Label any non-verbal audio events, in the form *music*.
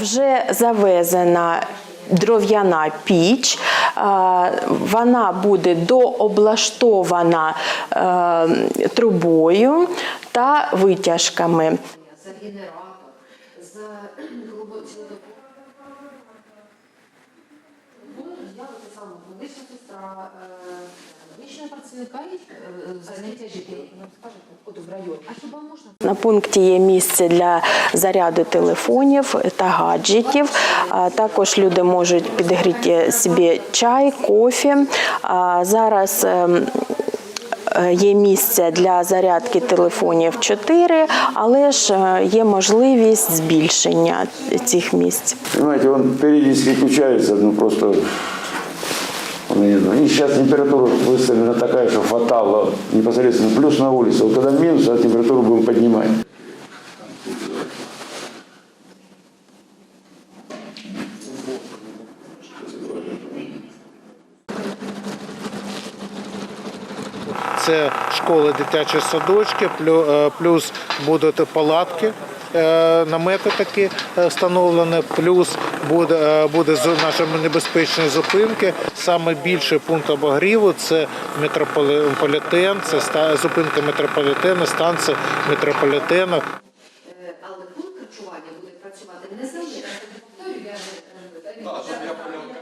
Вже завезена дров'яна піч, е, вона буде дооблаштована е, трубою та витяжками. за генератор, за *clears throat* глибоцілодобову. Працівника е, заняття дітей. От в районі. А хіба можна? На пункті є місце для заряду телефонів та гаджетів. Також люди можуть підгріти собі чай, кофі. А Зараз ем, е, є місце для зарядки телефонів 4, але ж е, є можливість збільшення цих місць. Понимаете, он периодически включается, ну просто... И сейчас температура выставлена такая, что фатала непосредственно плюс на улице. Вот когда минус, а температуру будем поднимать. Це школи, дитячі садочки, е, плюс будуть палатки. Е, намети такі е, встановлені, плюс буде е, буде наші небезпечні зупинки. Саме більший пункт обогріву це метрополітен, це зупинка метрополітена, станція метрополітена. Але пункт харчування буде працювати не завжди. Тобто,